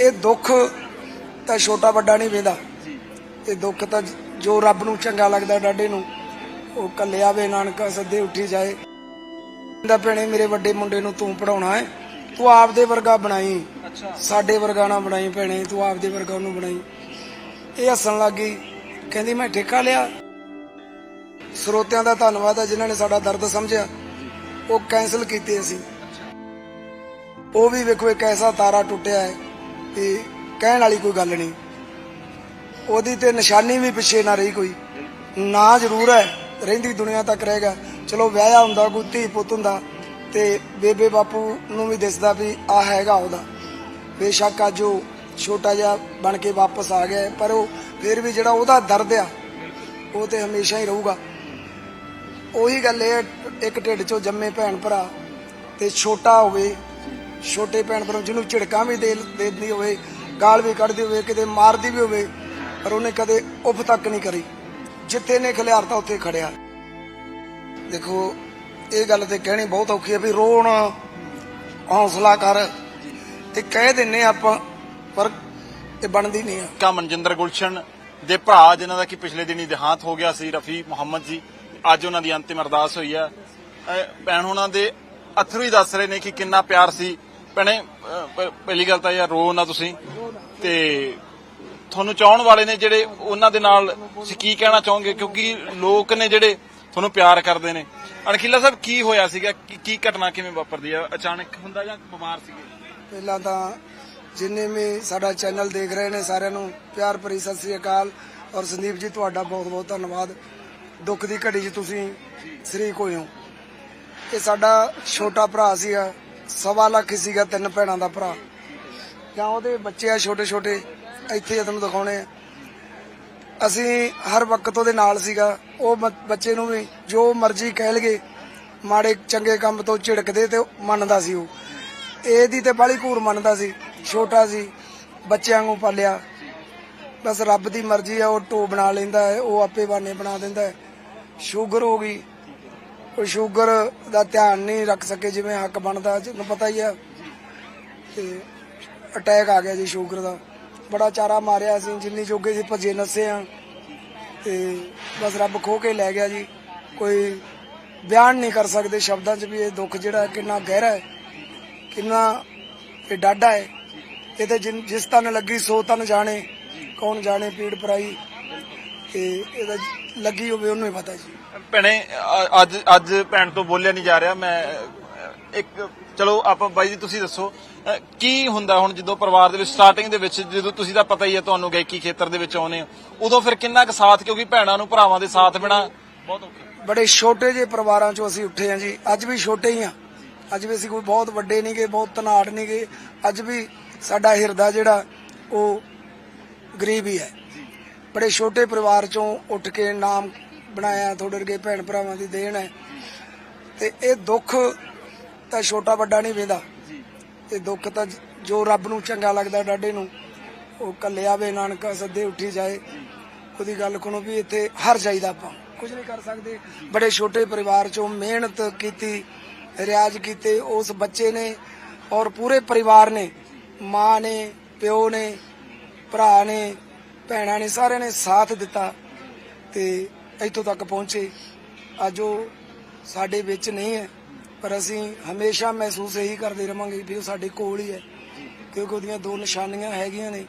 ਇਹ ਦੁੱਖ ਤਾਂ ਛੋਟਾ ਵੱਡਾ ਨਹੀਂ ਵੇਂਦਾ। ਇਹ ਦੁੱਖ ਤਾਂ ਜੋ ਰੱਬ ਨੂੰ ਚੰਗਾ ਲੱਗਦਾ ਡਾਡੇ ਨੂੰ ਉਹ ਕੱਲਿਆ ਵੇ ਨਾਨਕਾ ਸੱਦੇ ਉੱਠੀ ਜਾਏ। ਕਹਿੰਦਾ ਭੈਣੇ ਮੇਰੇ ਵੱਡੇ ਮੁੰਡੇ ਨੂੰ ਤੂੰ ਪੜਾਉਣਾ ਹੈ। ਤੂੰ ਆਪਦੇ ਵਰਗਾ ਬਣਾਈ। ਸਾਡੇ ਵਰਗਾ ਨਾ ਬਣਾਈ ਭੈਣੇ ਤੂੰ ਆਪਦੇ ਵਰਗਾ ਉਹਨੂੰ ਬਣਾਈ। ਇਹ ਹੱਸਣ ਲੱਗੀ ਕਹਿੰਦੀ ਮੈਂ ਠੇਕਾ ਲਿਆ। ਸਰੋਤਿਆਂ ਦਾ ਧੰਨਵਾਦ ਹੈ ਜਿਨ੍ਹਾਂ ਨੇ ਸਾਡਾ ਦਰਦ ਸਮਝਿਆ। ਉਹ ਕੈਨਸਲ ਕੀਤੇ ਅਸੀਂ। ਉਹ ਵੀ ਵੇਖੋ ਇੱਕ ਐਸਾ ਤਾਰਾ ਟੁੱਟਿਆ ਹੈ। ਕਿ ਕਹਿਣ ਵਾਲੀ ਕੋਈ ਗੱਲ ਨਹੀਂ। ਉਹਦੀ ਤੇ ਨਿਸ਼ਾਨੀ ਵੀ ਪਿੱਛੇ ਨਾ ਰਹੀ ਕੋਈ। ਨਾ ਜ਼ਰੂਰ ਹੈ ਰਹਿੰਦੀ ਦੁਨੀਆ ਤੱਕ ਰਹੇਗਾ ਚਲੋ ਵਿਆਹਿਆ ਹੁੰਦਾ ਕੋਈ ਧੀ ਪੁੱਤ ਹੁੰਦਾ ਤੇ ਬੇਬੇ ਬਾਪੂ ਨੂੰ ਵੀ ਦਿਸਦਾ ਵੀ ਆ ਹੈਗਾ ਉਹਦਾ। ਬੇਸ਼ੱਕ ਅੱਜ ਉਹ ਛੋਟਾ ਜਿਹਾ ਬਣ ਕੇ ਵਾਪਸ ਆ ਗਿਆ ਪਰ ਉਹ ਫਿਰ ਵੀ ਜਿਹੜਾ ਉਹਦਾ ਦਰਦ ਆ ਉਹ ਤੇ ਹਮੇਸ਼ਾ ਹੀ ਰਹੂਗਾ। ਉਹੀ ਗੱਲ ਇਹ ਹੈ, ਇੱਕ ਢਿੱਡ ਚੋਂ ਜੰਮੇ ਭੈਣ ਭਰਾ ਤੇ ਛੋਟਾ ਹੋਵੇ ਛੋਟੇ ਭੈਣ ਭਰਾ ਜਿਹਨੂੰ ਝਿੜਕਾਂ ਵੀ ਦੇ ਦਿੰਦੀ ਹੋਵੇ, ਗਾਲ ਵੀ ਕੱਢਦੀ ਹੋਵੇ, ਕਿਤੇ ਮਾਰਦੀ ਵੀ ਹੋਵੇ, ਪਰ ਉਹਨੇ ਕਦੇ ਉਫ ਤੱਕ ਨਹੀਂ ਕਰੀ। ਜਿੱਥੇ ਨੇ ਖਿਲਾਰਤਾ ਉੱਥੇ ਖੜਿਆ। ਦੇਖੋ, ਇਹ ਗੱਲ ਤੇ ਕਹਿਣੀ ਬਹੁਤ ਔਖੀ ਹੈ ਵੀ ਰੋਣ ਹੌਸਲਾ ਕਰ ਤੇ ਕਹਿ ਦਿੰਨੇ ਆਪਾਂ, ਪਰ ਇਹ ਬਣਦੀ ਨਹੀਂ ਆ। ਕਾ ਮਨਜਿੰਦਰ ਗੁਲਸ਼ਨ ਦੇ ਭਰਾ, ਜਿਨ੍ਹਾਂ ਦਾ ਕਿ ਪਿਛਲੇ ਦਿਨੀ ਦੇਹਾਂਤ ਹੋ ਗਿਆ ਸੀ, ਰਫੀ ਮੁਹੰਮਦ ਜੀ, ਅੱਜ ਉਹਨਾਂ ਦੀ ਅੰਤਿਮ ਅਰਦਾਸ ਹੋਈ ਹੈ। ਭੈਣ ਉਹਨਾਂ ਦੇ ਅਥਰੂ ਹੀ ਦੱਸ ਰਹੇ ਨੇ ਕਿ ਕਿੰਨਾ ਪਿਆਰ ਸੀ। ਭੈਣੇ ਪਹਿਲੀ ਗੱਲ ਤਾਂ ਯਾਰ ਰੋ ਨਾ ਤੁਸੀਂ। ਤੇ ਤੁਹਾਨੂੰ ਚਾਹਣ ਵਾਲੇ ਨੇ ਜਿਹੜੇ ਉਹਨਾਂ ਦੇ ਨਾਲ ਤੁਸੀਂ ਕੀ ਕਹਿਣਾ ਚਾਹੋਗੇ? ਕਿਉਂਕਿ ਲੋਕ ਨੇ ਜਿਹੜੇ ਤੁਹਾਨੂੰ ਪਿਆਰ ਕਰਦੇ ਨੇ। ਅਣਖੀਲਾ ਸਾਹਿਬ ਕੀ ਹੋਇਆ ਸੀਗਾ? ਕੀ- ਘਟਨਾ ਕਿਵੇਂ ਵਾਪਰਦੀ ਹੈ ਅਚਾਨਕ ਹੁੰਦਾ ਜਾਂ ਬਿਮਾਰ ਸੀਗੇ? ਪਹਿਲਾਂ ਤਾਂ ਜਿੰਨੇ ਵੀ ਸਾਡਾ ਚੈਨਲ ਦੇਖ ਰਹੇ ਨੇ ਸਾਰਿਆਂ ਨੂੰ ਪਿਆਰ ਭਰੀ ਸਤਿ ਸ੍ਰੀ ਅਕਾਲ। ਔਰ ਸੰਦੀਪ ਜੀ ਤੁਹਾਡਾ ਬਹੁਤ ਬਹੁਤ ਧੰਨਵਾਦ। ਦੁੱਖ ਦੀ ਘੜੀ 'ਚ ਤੁਸੀਂ ਸ਼ਰੀਕ ਹੋਏ ਹੋ। ਇਹ ਸਾਡਾ ਛੋਟਾ ਭਰਾ ਸੀਗਾ। ਸਵਾ ਲੱਖ ਸੀਗਾ ਤਿੰਨ ਭੈਣਾਂ ਦਾ ਭਰਾ। ਜਾਂ ਉਹਦੇ ਬੱਚੇ ਆ ਛੋਟੇ ਛੋਟੇ, ਇੱਥੇ ਤੁਹਾਨੂੰ ਦਿਖਾਉਣੇ ਆ। ਅਸੀਂ ਹਰ ਵਕਤ ਉਹਦੇ ਨਾਲ ਸੀਗਾ। ਉਹ ਬ- ਬੱਚੇ ਨੂੰ ਵੀ ਜੋ ਮਰਜ਼ੀ ਕਹਿ ਲਗੇ ਮਾੜੇ ਚੰਗੇ ਕੰਮ ਤੋਂ ਝਿੜਕਦੇ ਤੇ ਮੰਨਦਾ ਸੀ ਉਹ। ਇਹਦੀ ਤੇ ਬਾਲੀ ਘੂਰ ਮੰਨਦਾ ਸੀ। ਛੋਟਾ ਸੀ, ਬੱਚਿਆਂ ਨੂੰ ਪਾਲਿਆ। ਬਸ ਰੱਬ ਦੀ ਮਰਜ਼ੀ ਆ, ਉਹ ਟੋ ਬਣਾ ਲੈਂਦਾ ਹੈ, ਉਹ ਆਪੇ ਬਾਨੇ ਬਣਾ ਦਿੰਦਾ ਸ਼ੂਗਰ ਹੋ ਗਈ ਕੋਈ ਸ਼ੂਗਰ ਦਾ ਧਿਆਨ ਨਹੀਂ ਰੱਖ ਸਕੇ ਜਿਵੇਂ ਹੱਕ ਬਣਦਾ, ਤੁਹਾਨੂੰ ਪਤਾ ਹੀ ਆ। ਤੇ ਅਟੈਕ ਆ ਗਿਆ ਜੀ ਸ਼ੂਗਰ ਦਾ। ਬੜਾ ਚਾਰਾ ਮਾਰਿਆ ਸੀ ਜਿੰਨੀ ਜੋਗੇ ਸੀ ਭੱਜੇ ਨੱਸੇ ਆ। ਤੇ ਬਸ ਰੱਬ ਖੋ ਕੇ ਲੈ ਗਿਆ ਜੀ। ਕੋਈ ਬਿਆਨ ਨਹੀਂ ਕਰ ਸਕਦੇ ਸ਼ਬਦਾਂ 'ਚ ਵੀ ਇਹ ਦੁੱਖ ਜਿਹੜਾ ਕਿੰਨਾ ਗਹਿਰਾ ਹੈ, ਕਿੰਨਾ ਇਹ ਡਾਢਾ ਹੈ। ਇਹ ਤੇ ਜਿਨ- ਜਿਸ ਤਨ ਲੱਗੀ, ਸੋ ਤਨ ਜਾਣੇ, ਕੌਣ ਜਾਣੇ, ਪੀੜ ਪਰਾਈ। ਤੇ ਇਹਦਾ ਲੱਗੀ ਹੋਵੇ, ਉਹਨੂੰ ਹੀ ਪਤਾ ਜੀ। ਭੈਣੇ ਅੱਜ ਅੱਜ ਭੈਣ ਤੋਂ ਬੋਲਿਆ ਨਹੀਂ ਜਾ ਰਿਹਾ ਮੈਂ ਇੱਕ ਚਲੋ ਆਪਾਂ ਬਾਈ ਜੀ ਤੁਸੀਂ ਦੱਸੋ ਕੀ ਹੁੰਦਾ ਹੁਣ ਜਦੋਂ ਪਰਿਵਾਰ ਦੇ ਵਿੱਚ ਸਟਾਰਟਿੰਗ ਦੇ ਵਿੱਚ ਜਦੋਂ ਤੁਸੀਂ ਤਾਂ ਪਤਾ ਹੀ ਹੈ ਤੁਹਾਨੂੰ ਗਾਇਕੀ ਖੇਤਰ ਦੇ ਵਿੱਚ ਆਉਨੇ ਹੋ ਉਦੋਂ ਫਿਰ ਕਿੰਨਾ ਕੁ ਸਾਥ ਕਿਉਂਕਿ ਭੈਣਾਂ ਨੂੰ ਭਰਾਵਾਂ ਦੇ ਸਾਥ ਬਿਨਾ ਬਹੁਤ ਔਖਾ ਬੜੇ ਛੋਟੇ ਜਿਹੇ ਪਰਿਵਾਰਾਂ ਚੋਂ ਅਸੀਂ ਉੱਠੇ ਹਾਂ ਜੀ ਅੱਜ ਵੀ ਛੋਟੇ ਹੀ ਆ ਅੱਜ ਵੀ ਅਸੀਂ ਕੋਈ ਬਹੁਤ ਵੱਡੇ ਨਹੀਂਗੇ ਬਹੁਤ ਧਨਾੜ ਨਹੀਂਗੇ ਅੱਜ ਵੀ ਸਾਡਾ ਹਿਰਦਾ ਜਿਹੜਾ ਉਹ ਗਰੀਬ ਹੀ ਹੈ। ਬੜੇ ਛੋਟੇ ਪਰਿਵਾਰ ਚੋਂ ਉੱਠ ਕੇ ਨਾਮ ਬਣਾਇਆ ਤੁਹਾਡੇ ਵਰਗੇ ਭੈਣ ਭਰਾਵਾਂ ਦੀ ਦੇਣ ਹੈ। ਤੇ ਇਹ ਦੁੱਖ ਤਾਂ ਛੋਟਾ ਵੱਡਾ ਨਹੀਂ ਵੇਂਦਾ। ਇਹ ਦੁੱਖ ਤਾਂ ਜੋ ਰੱਬ ਨੂੰ ਚੰਗਾ ਲੱਗਦਾ ਡਾਡੇ ਨੂੰ ਉਹ ਕੱਲਿਆ ਵੇ ਨਾਨਕਾ ਸੱਦੇ ਉੱਠੀ ਜਾਏ। ਉਹਦੀ ਗੱਲ ਕੋਣੋਂ ਵੀ ਇੱਥੇ ਹਰ ਜਾਈਦਾ ਆਪਾਂ। ਕੁਝ ਨਹੀਂ ਕਰ ਸਕਦੇ। ਬੜੇ ਛੋਟੇ ਪਰਿਵਾਰ ਚੋਂ ਮਿਹਨਤ ਕੀਤੀ ਰਿਆਜ਼ ਕੀਤੇ ਉਸ ਬੱਚੇ ਨੇ ਔਰ ਪੂਰੇ ਪਰਿਵਾਰ ਨੇ। ਮਾਂ ਨੇ ਪਿਓ ਨੇ ਭਰਾ ਨੇ ਭੈਣਾਂ ਨੇ ਸਾਰਿਆਂ ਨੇ ਸਾਥ ਦਿੱਤਾ। ਤੇ ਇੱਥੋਂ ਤੱਕ ਪਹੁੰਚੇ। ਅੱਜ ਉਹ ਸਾਡੇ ਵਿੱਚ ਨਹੀਂ ਹੈ ਪਰ ਅਸੀਂ ਹਮੇਸ਼ਾ ਮਹਿਸੂਸ ਇਹੀ ਕਰਦੇ ਰਵਾਂਗੇ ਵੀ ਉਹ ਸਾਡੇ ਕੋਲ ਹੀ ਹੈ ਕਿਉਂਕਿ ਉਹਦੀਆਂ ਦੋ ਨਿਸ਼ਾਨੀਆਂ ਹੈਗੀਆਂ ਨੇ।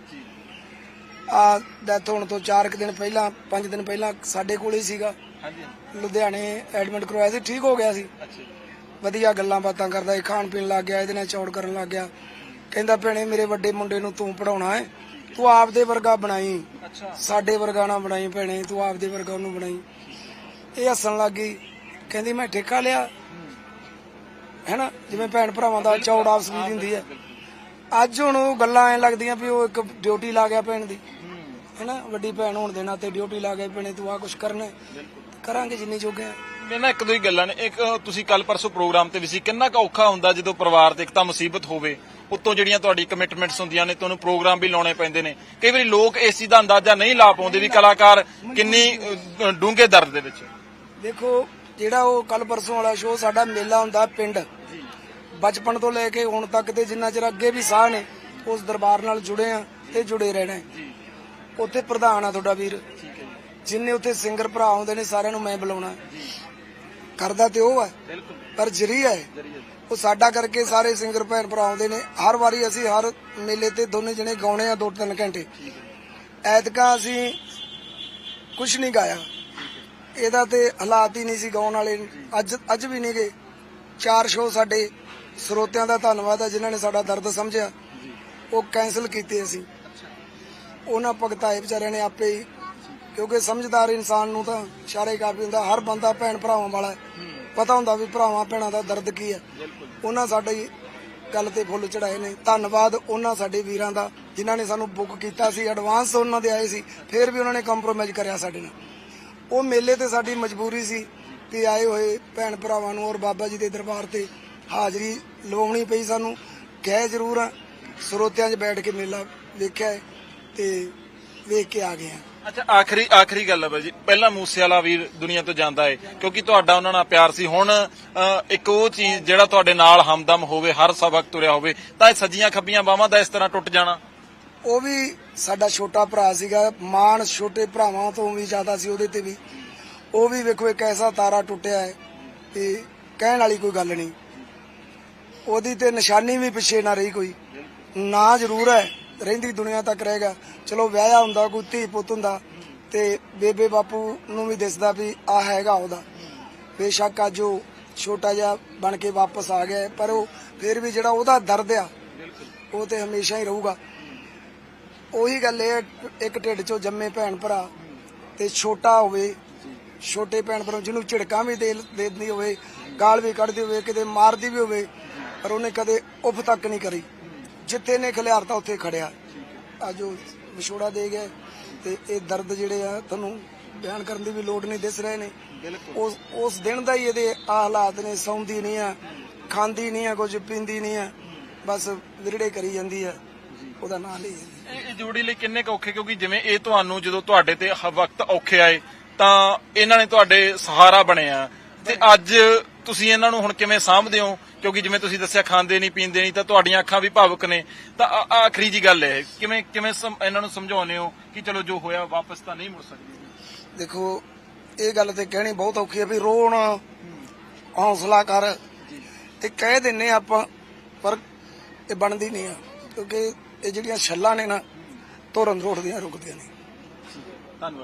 ਆ ਡੈਥ ਹੋਣ ਤੋਂ 4 ਦਿਨ ਪਹਿਲਾਂ 5 ਦਿਨ ਪਹਿਲਾਂ ਸਾਡੇ ਕੋਲ ਹੀ ਸੀਗਾ। ਹਾਂਜੀ ਲੁਧਿਆਣੇ ਐਡਮਿਟ ਕਰਵਾਇਆ ਸੀ ਠੀਕ ਹੋ ਗਿਆ ਸੀ। ਵਧੀਆ ਗੱਲਾਂ ਬਾਤਾਂ ਕਰਦਾ ਸੀ ਖਾਣ ਪੀਣ ਲੱਗ ਗਿਆ ਇਹਦੇ ਨਾਲ ਚੌੜ ਕਰਨ ਲੱਗ ਗਿਆ। ਕਹਿੰਦਾ ਭੈਣੇ ਮੇਰੇ ਵੱਡੇ ਮੁੰਡੇ ਨੂੰ ਤੂੰ ਪੜਾਉਣਾ ਹੈ ਤੂੰ ਆਪਦੇ ਵਰਗਾ ਬਣਾਈ। ਅੱਛਾ। ਸਾਡੇ ਵਰਗਾ ਨਾ ਬਣਾਈ ਭੈਣੇ ਤੂੰ ਆਪਦੇ ਵਰਗਾ ਉਹਨੂੰ ਬਣਾਈ। ਇਹ ਹੱਸਣ ਲੱਗੀ ਕਹਿੰਦੀ ਮੈਂ ਠੇਕਾ ਲਿਆ। ਹੈਨਾ? ਜਿਵੇਂ ਭੈਣ ਭਰਾਵਾਂ ਦਾ ਚੌੜ ਆਪਸ ਵਿੱਚ ਹੁੰਦੀ ਹੈ। ਅੱਜ ਹੁਣ ਉਹ ਗੱਲਾਂ ਐ ਲੱਗਦੀਆਂ ਵੀ ਉਹ ਇੱਕ ਡਿਊਟੀ ਲਾ ਗਿਆ ਭੈਣ ਦੀ। ਹੈਨਾ? ਵੱਡੀ ਭੈਣ ਹੋਣ ਦੇ ਨਾਤੇ ਡਿਊਟੀ ਲਾ ਗਿਆ ਭੈਣੇ ਤੂੰ ਆ ਕੁਛ ਕਰਨਾ। ਕਰਾਂਗੇ ਜਿੰਨੀ ਜੋਗੇ ਮੈਂ ਨਾ ਇੱਕ ਦੋ ਹੀ ਗੱਲਾਂ ਨੇ। ਇੱਕ ਤੁਸੀਂ ਕੱਲ ਪਰਸੋਂ ਪ੍ਰੋਗਰਾਮ ਤੇ ਵੀ ਸੀ। ਕਿੰਨਾ ਕੁ ਔਖਾ ਹੁੰਦਾ ਜਦੋਂ ਪਰਿਵਾਰ ਤੇ ਇੱਕ ਤਾਂ ਮੁਸੀਬਤ ਹੋਵੇ ਉੱਤੋਂ ਜਿਹੜੀਆਂ ਤੁਹਾਡੀ ਕਮਿਟਮੈਂਟਸ ਹੁੰਦੀਆਂ ਨੇ ਤੁਹਾਨੂੰ ਪ੍ਰੋਗਰਾਮ ਵੀ ਲਾਉਣੇ ਪੈਂਦੇ ਨੇ। ਕਈ ਵਾਰੀ ਲੋਕ ਇਸ ਚੀਜ਼ ਦਾ ਅੰਦਾਜ਼ਾ ਨਹੀਂ ਲਾ ਪਾਉਂਦੇ ਵੀ ਕਲਾਕਾਰ ਕਿੰਨੀ ਡੂੰਘੇ ਦਰਦ ਦੇ ਵਿੱਚ। ਦੇਖੋ ਜਿਹੜਾ ਉਹ ਕੱਲ ਪਰਸੋਂ ਵਾਲਾ ਸ਼ੋਅ ਸਾਡਾ ਮੇਲਾ ਹੁੰਦਾ ਪਿੰਡ। ਬਚਪਨ ਤੋਂ ਲੈ ਕੇ ਹੁਣ ਤੱਕ ਤੇ ਜਿੰਨਾ ਚਿਰ ਅੱਗੇ ਵੀ ਸਾਹ ਨੇ ਉਸ ਦਰਬਾਰ ਨਾਲ ਜੁੜੇ ਆ ਤੇ ਜੁੜੇ ਰਹਿਣਾ ਉੱਥੇ ਪ੍ਰਧਾਨ ਆ ਤੁਹਾਡਾ ਵੀਰ। ਜਿੰਨੇ ਉੱਥੇ ਸਿੰਗਰ ਭਰਾ ਆਉਂਦੇ ਨੇ ਸਾਰਿਆਂ ਨੂੰ ਮੈਂ ਬੁਲਾਉਣਾ। ਕਰਦਾ ਤੇ ਉਹ ਹੈ। ਪਰ ਜਰੀਆ ਹੈ। ਉਹ ਸਾਡਾ ਕਰਕੇ ਸਾਰੇ ਸਿੰਗਰ ਭੈਣ ਭਰਾ ਆਉਂਦੇ ਨੇ। ਹਰ ਵਾਰੀ ਅਸੀਂ ਹਰ ਮੇਲੇ ਤੇ ਦੋਨੇ ਜਣੇ ਗਾਉਣੇ ਆ ਦੋ ਤਿੰਨ ਘੰਟੇ। ਐਤਕਾਂ ਅਸੀਂ ਕੁਝ ਨਹੀਂ ਗਾਇਆ। ਇਹਦਾ ਤੇ ਹਾਲਾਤ ਹੀ ਨਹੀਂ ਸੀ ਗਾਉਣ ਵਾਲੇ। ਅੱਜ ਅੱਜ ਵੀ ਨਹੀਂ ਗਏ। ਚਾਰ ਸ਼ੋਅ ਸਾਡੇ ਸਰੋਤਿਆਂ ਦਾ ਧੰਨਵਾਦ ਹੈ ਜਿਨ੍ਹਾਂ ਨੇ ਸਾਡਾ ਦਰਦ ਸਮਝਿਆ। ਉਹ ਕੈਨਸਲ ਕੀਤੇ ਅਸੀਂ। ਉਹਨਾਂ ਭਗਤਾਏ ਵਿਚਾਰਿਆਂ ਨੇ ਆਪੇ ਹੀ ਕਿਉਂਕਿ ਸਮਝਦਾਰ ਇਨਸਾਨ ਨੂੰ ਤਾਂ ਇਸ਼ਾਰੇ ਕਾਫੀ ਹੁੰਦਾ ਹਰ ਬੰਦਾ ਭੈਣ ਭਰਾਵਾਂ ਵਾਲਾ ਹੈ। ਪਤਾ ਹੁੰਦਾ ਵੀ ਭਰਾਵਾਂ ਭੈਣਾਂ ਦਾ ਦਰਦ ਕੀ ਹੈ। ਉਹਨਾਂ ਸਾਡੀ ਗੱਲ ਤੇ ਫੁੱਲ ਚੜਾਏ ਨੇ। ਧੰਨਵਾਦ ਉਹਨਾਂ ਸਾਡੇ ਵੀਰਾਂ ਦਾ ਜਿਨ੍ਹਾਂ ਨੇ ਸਾਨੂੰ ਬੁੱਕ ਕੀਤਾ ਸੀ। ਐਡਵਾਂਸ ਉਹਨਾਂ ਦੇ ਆਏ ਸੀ। ਫਿਰ ਵੀ ਉਹਨਾਂ ਨੇ ਕੰਪਰੋਮਾਈਜ਼ ਕਰਿਆ ਸਾਡੇ ਨਾਲ। ਉਹ ਮੇਲੇ ਤੇ ਸਾਡੀ ਮਜਬੂਰੀ ਸੀ ਕਿ ਆਏ ਹੋਏ ਭੈਣ ਭਰਾਵਾਂ ਨੂੰ ਔਰ ਬਾਬਾ ਜੀ ਦੇ ਦਰਬਾਰ ਤੇ ਹਾਜ਼ਰੀ ਲਵਾਉਣੀ ਪਈ ਸਾਨੂੰ। ਗਏ ਜ਼ਰੂਰ ਆ। ਸਰੋਤਿਆਂ 'ਚ ਬੈਠ ਕੇ ਮੇਲਾ ਵੇਖਿਆ ਹੈ ਤੇ ਵੇਖ ਕੇ ਆ ਗਏ ਅੱਛਾ ਆਖਰੀ ਆਖਰੀ ਗੱਲ ਹੈ ਬਾਈ ਜੀ ਪਹਿਲਾਂ ਮੂਸੇ ਵਾਲਾ ਵੀਰ ਦੁਨੀਆ ਤੋਂ ਜਾਂਦਾ ਹੈ ਕਿਉਂਕਿ ਤੁਹਾਡਾ ਉਹਨਾਂ ਨਾਲ ਪਿਆਰ ਸੀ। ਹੁਣ ਅ, ਇੱਕ ਉਹ ਚੀਜ਼ ਜਿਹੜਾ ਤੁਹਾਡੇ ਨਾਲ ਹਮਦਮ ਹੋਵੇ ਹਰ ਸਬਕ ਤੁਰਿਆ ਹੋਵੇ ਤਾਂ ਇਹ ਸੱਜੀਆਂ ਖੱਬੀਆਂ ਬਾਹਾਂ ਦਾ ਇਸ ਤਰ੍ਹਾਂ ਟੁੱਟ ਜਾਣਾ। ਉਹ ਵੀ ਸਾਡਾ ਛੋਟਾ ਭਰਾ ਸੀਗਾ ਮਾਣ ਛੋਟੇ ਭਰਾਵਾਂ ਤੋਂ ਵੀ ਜ਼ਿਆਦਾ ਸੀ ਉਹਦੇ ਤੇ ਵੀ। ਉਹ ਵੀ ਵੇਖੋ ਇੱਕ ਐਸਾ ਤਾਰਾ ਟੁੱਟਿਆ ਹੈ ਤੇ ਕਹਿਣ ਵਾਲੀ ਕੋਈ ਗੱਲ ਨਹੀਂ। ਉਹਦੀ ਤੇ ਨਿਸ਼ਾਨੀ ਵੀ ਪਿੱਛੇ ਨਾ ਰਹੀ ਕੋਈ। ਨਾ ਜ਼ਰੂਰ ਹੈ। ਰਹਿੰਦੀ ਦੁਨੀਆ ਤੱਕ ਰਹੇਗਾ ਚਲੋ ਵਿਆਹਿਆ ਹੁੰਦਾ, ਕੋਈ ਧੀ ਪੁੱਤ ਹੁੰਦਾ, ਤੇ ਬੇਬੇ ਬਾਪੂ ਨੂੰ ਵੀ ਦਿਸਦਾ ਵੀ ਆ ਹੈਗਾ ਉਹਦਾ। ਬੇਸ਼ੱਕ ਅੱਜ ਉਹ ਛੋਟਾ ਜਿਹਾ ਬਣ ਕੇ ਵਾਪਸ ਆ ਗਿਆ, ਪਰ ਉਹ ਫਿਰ ਵੀ ਜਿਹੜਾ ਉਹਦਾ ਦਰਦ ਆ, ਉਹ ਤੇ ਹਮੇਸ਼ਾ ਹੀ ਰਹੂਗਾ। ਉਹੀ ਗੱਲ ਇਹ ਇੱਕ ਢਿੱਡ ਚੋਂ ਜੰਮੇ ਭੈਣ ਭਰਾ ਤੇ ਛੋਟਾ ਹੋਵੇ, ਛੋਟੇ ਭੈਣ ਭਰਾ ਜਿਹਨੂੰ ਝਿੜਕਾਂ ਵੀ ਦੇ ਦੇ ਦਿੰਦੀ ਹੋਵੇ, ਗਾਲ ਵੀ ਕੱਢਦੀ ਹੋਵੇ, ਕਿਤੇ ਮਾਰਦੀ ਵੀ ਹੋਵੇ, ਪਰ ਉਹਨੇ ਕਦੇ ਉਫ ਤੱਕ ਨਹੀਂ ਕਰੀ। ਜਿੱਥੇ ਨੇ ਖਿਲਾਰਤਾ ਉੱਥੇ ਖੜਿਆ। ਅੱਜ ਉਹ ਵਿਛੋੜਾ ਦੇ ਗਏ ਤੇ ਇਹ ਦਰਦ ਜਿਹੜੇ ਆ ਤੁਹਾਨੂੰ ਬਿਆਨ ਕਰਨ ਦੀ ਵੀ ਲੋੜ ਨਹੀਂ ਦਿਸ ਰਹੇ ਨੇ। ਉਸ ਉਸ ਦਿਨ ਦਾ ਹੀ ਇਹਦੇ ਆਹ ਹਾਲਾਤ ਨੇ ਸੌਂਦੀ ਨਹੀਂ ਆ ਖਾਂਦੀ ਨਹੀਂ ਆ ਕੁਝ ਪੀਂਦੀ ਨਹੀਂ ਆ ਬਸ ਵਿਰੜੇ ਕਰੀ ਜਾਂਦੀ ਆ। ਉਹਦਾ ਨਾਂ ਲਈ ਜਾਂਦੀ। ਇਹ ਜੋੜੀ ਲਈ ਕਿੰਨੇ ਔਖੇ? ਕਿਉਂਕਿ ਜਿਵੇਂ ਇਹ ਤੁਹਾਨੂੰ ਜਦੋਂ ਤੁਹਾਡੇ ਤੇ ਹ- ਵਕਤ ਔਖੇ ਆਏ ਤਾਂ ਇਹਨਾਂ ਨੇ ਤੁਹਾਡੇ ਸਹਾਰਾ ਬਣਿਆ। ਤੇ ਅੱਜ ਤੁਸੀਂ ਇਹਨਾਂ ਨੂੰ ਹੁਣ ਕਿਵੇਂ ਸਾਂਭਦੇ ਹੋ? ਕਿਉਂਕਿ ਜਿਵੇਂ ਤੁਸੀਂ ਦੱਸਿਆ ਖਾਂਦੇ ਨਹੀਂ ਪੀਂਦੇ ਨਹੀਂ ਤਾਂ ਤੁਹਾਡੀਆਂ ਅੱਖਾਂ ਵੀ ਭਾਵੁਕ ਨੇ। ਤਾਂ ਆ- ਆਖਰੀ ਜੀ ਗੱਲ ਹੈ ਕਿਵੇਂ ਕਿਵੇਂ ਇਹਨਾਂ ਨੂੰ ਸਮਝਾਉਂਦੇ ਹੋ ਕਿ ਚਲੋ ਜੋ ਹੋਇਆ ਵਾਪਸ ਤਾਂ ਨਹੀਂ ਮੁੜ ਸਕਦੀ? ਦੇਖੋ ਇਹ ਗੱਲ ਤੇ ਕਹਿਣੀ ਬਹੁਤ ਔਖੀ ਹੈ ਵੀ ਰੋਣ ਹੌਸਲਾ ਕਰ। ਤੇ ਕਹਿ ਦਿੰਨੇ ਆਪਾਂ ਪਰ ਇਹ ਬਣਦੀ ਨਹੀਂ ਆ। ਕਿਉਂਕਿ ਇਹ ਜਿਹੜੀਆਂ ਛੱਲਾਂ ਨੇ ਨਾ ਤੁਰਨ ਰੋੜਦੀਆਂ ਰੁਕਦੀਆਂ ਨਹੀਂ ਧੰਨਵਾਦ।